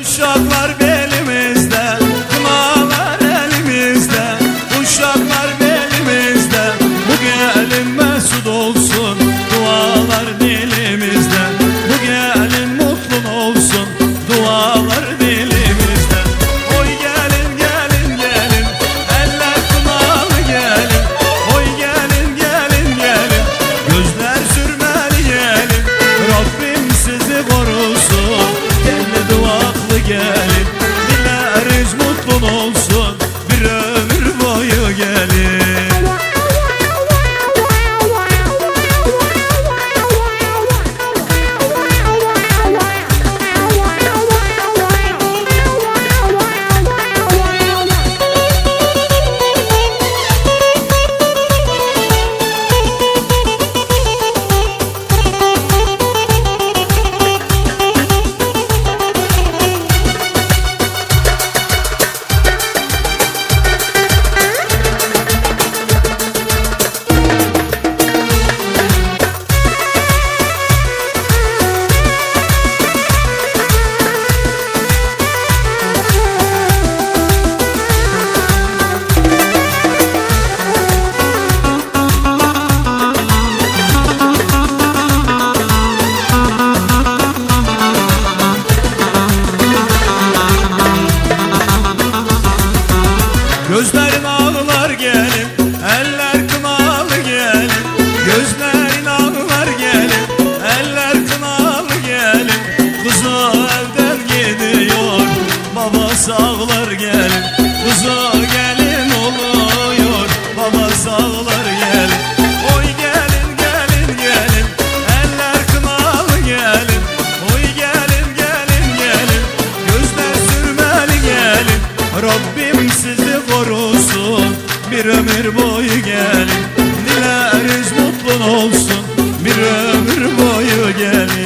Uşaklar belimizde, kınalar elimizde. Uşaklar belimizde, bu gelin mesut olsun. Dualar dilimizde, bu gelin mutlu olsun. Dualar dilimizde. Oy gelin gelin gelin, eller kınalı gelin. Oy gelin gelin gelin, gözler sürmeli gelin. Rabbim sizi korusun, Gözlerin ağlar gelin, eller kınalı gelin. Gözlerin ağlar gelin, eller kınalı gelin. Kızı evden gidiyor, babası ağlar gelin ömür boyu gelin Dileriz mutlu olsun bir ömür boyu gelin